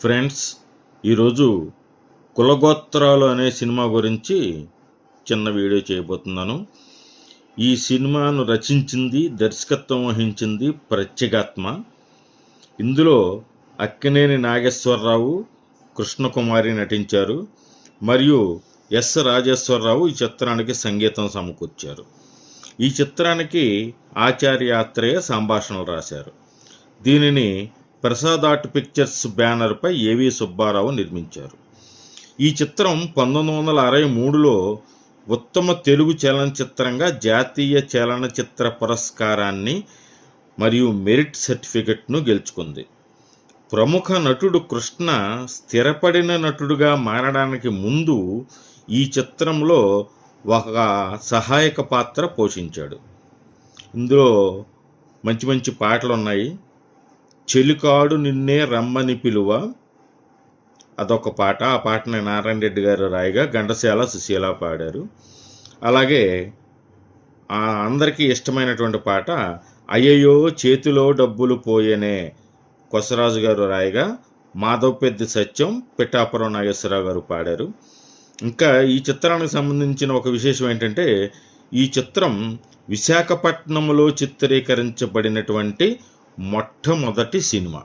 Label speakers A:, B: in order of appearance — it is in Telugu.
A: ఫ్రెండ్స్ ఈరోజు కులగోత్రాలు అనే సినిమా గురించి చిన్న వీడియో చేయబోతున్నాను. ఈ సినిమాను రచించింది దర్శకత్వం వహించింది ప్రత్యేగాత్మ. ఇందులో అక్కినేని నాగేశ్వరరావు కృష్ణకుమారి నటించారు. మరియు ఎస్ రాజేశ్వరరావు ఈ చిత్రానికి సంగీతం సమకూర్చారు. ఈ చిత్రానికి ఆచార్యాత్రేయ సంభాషణలు రాశారు. దీనిని ప్రసాద్ ఆర్ట్ పిక్చర్స్ బ్యానర్పై ఏవి సుబ్బారావు నిర్మించారు. ఈ చిత్రం పంతొమ్మిది వందల అరవై మూడులో ఉత్తమ తెలుగు చలనచిత్రంగా జాతీయ చలనచిత్ర పురస్కారాన్ని మరియు మెరిట్ సర్టిఫికెట్ను గెలుచుకుంది. ప్రముఖ నటుడు కృష్ణ స్థిరపడిన నటుడుగా మారడానికి ముందు ఈ చిత్రంలో ఒక సహాయక పాత్ర పోషించాడు. ఇందులో మంచి మంచి పాటలు ఉన్నాయి చెలికాడు నిన్నే రమ్మని పిలువ. అదొక పాట. ఆ పాటని నారాయణ రెడ్డి గారు రాయగా ఘంటసాల సుశీల పాడారు. అలాగే అందరికీ ఇష్టమైనటువంటి పాట అయ్యయ్యో చేతిలో డబ్బులు పోయేనే కొసరాజు గారు రాయగా మాధవ్ పెద్ది సత్యం పిఠాపురం నాగేశ్వరరావు గారు పాడారు. ఇంకా ఈ చిత్రానికి సంబంధించిన ఒక విశేషం ఏంటంటే ఈ చిత్రం విశాఖపట్నంలో చిత్రీకరించబడినటువంటి మొట్టమొదటి సినిమా.